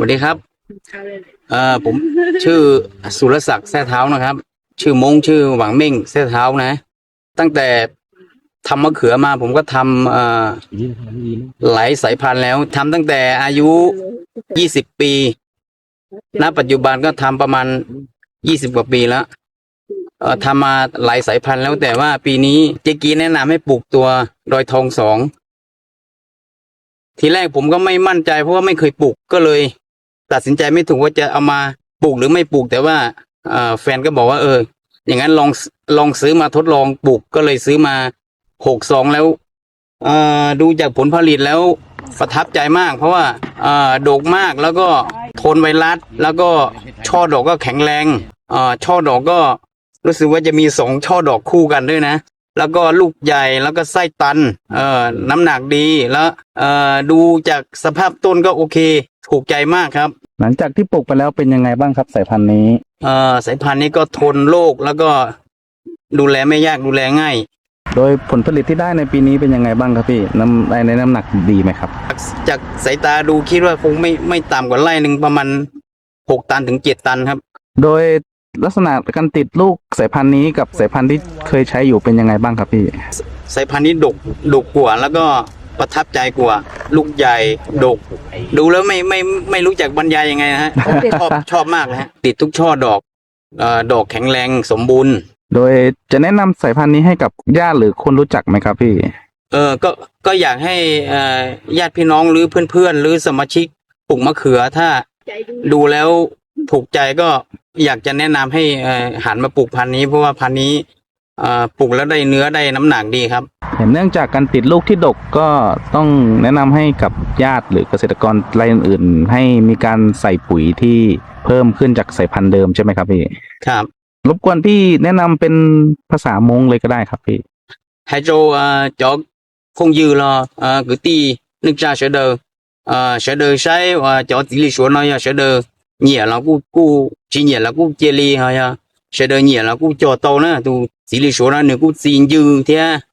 วัสดีครับ เอ่อผมชื่อสุรศักดิ์แท้เท้านะครับ ชื่อมงชื่อหวังเม่งแท้เท้านะ ตั้งแต่ทำมะเขือมาผมก็ทำเอ่อหลายสายพันธุ์แล้วทำตั้งแต่อายุยี่สิบปี ณ ปัจจุบันก็ทำประมาณยี่สิบกว่าปีแล้วเอ่อทำมาหลายสายพันธุ์แล้วแต่ว่าปีนี้เจกีแนะนำให้ปลูกตัวดอยทองสองทีแรกผมก็ไม่มั่นใจเพราะว่าไม่เคยปลูกก็เลย ตัดสินใจไม่ถูกว่าจะเอามาปลูกหรือไม่ปลูก แต่ว่าแฟนก็บอกว่าเออ อย่างนั้นลองลองซื้อมาทดลองปลูกก็เลยซื้อมาหกซองแล้วดูจากผลผลิตแล้วประทับใจมาก เพราะว่าเอ่อดกมากแล้วก็ทนไวรัสแล้วก็ช่อดอกก็แข็งแรงช่อดอกก็รู้สึกว่าจะมีสองช่อดอกคู่กันด้วยนะ แล้วก็ลูกใหญ่แล้วก็ไส้ตัน เอ่อน้ำหนักดีแล้วเอ่อดูจากสภาพต้นก็โอเค ถูกใจมากครับ หลังจากที่ปลูกไปแล้วเป็นยังไงบ้างครับสายพันธุ์นี้เอ่อสายพันธุ์นี้ก็ทนโรคแล้วก็ดูแลไม่ยากดูแลง่าย โดยผลผลิตที่ได้ในปีนี้เป็นยังไงบ้างครับพี่น้ำในน้ำหนักดีไหมครับ จากสายตาดูคิดว่าคงไม่ไม่ต่ำกว่าไร่หนึ่งประมาณหกตันถึงเจ็ดตันครับ โดยลักษณะการติดลูกสายพันธุ์นี้กับสายพันธุ์ที่เคยใช้อยู่เป็นยังไงบ้างครับพี่ สายพันธุ์นี้ดกดกกว่าแล้วก็ ประทับใจกว่า ลูกใหญ่ดก ดูแล้วไม่ไม่ไม่รู้จักบรรยายยังไงนะฮะชอบชอบมากเลยฮะติดทุกช่อดอกเอ่อดอกแข็งแรงสมบูรณ์ โดยจะแนะนำสายพันธุ์นี้ให้กับญาติหรือคนรู้จักไหมครับพี่ เออก็ก็อยากให้เอ่อญาติพี่น้องหรือเพื่อนๆ หรือสมาชิกปลูกมะเขือถ้าดูแล้วถูกใจก็อยากจะแนะนำให้เอ่อหันมาปลูกพันธุ์นี้เพราะว่าพันธุ์นี้เอ่อปลูกแล้วได้เนื้อได้น้ำหนักดีครับ เห็นเนื่องจากการติดลูกที่ดกก็ต้องแนะนำให้กับญาติหรือเกษตรกรรายอื่นๆให้มีการใส่ปุ๋ยที่เพิ่มขึ้นจากสายพันธุ์เดิมใช่ไหมครับพี่ครับรบกวนพี่แนะนำเป็นภาษามงเลยก็ได้ครับพี่ hydro uh, cho không dư lo uh, cứ ti nước ra sẽ đờ uh, sẽ đờ sai và cho tỷ lệ số nó sẽ đờ nhẹ là cu cu chỉ nhẹ là cu chia ly hay à sẽ đờ nhẹ là cu cho tàu nữa tu tỷ lệ số nó nếu cu xin dư thế uh, cho ba lò nữa mua rò cái sai hùa uh, tuổi chua tê uh, lò uh, cu uh, cu chỉ nhua thế khó khó lạc lạc cho nữ nữ thôn đó vay lát thế nữ chỉ mua và ตัวเหี่ย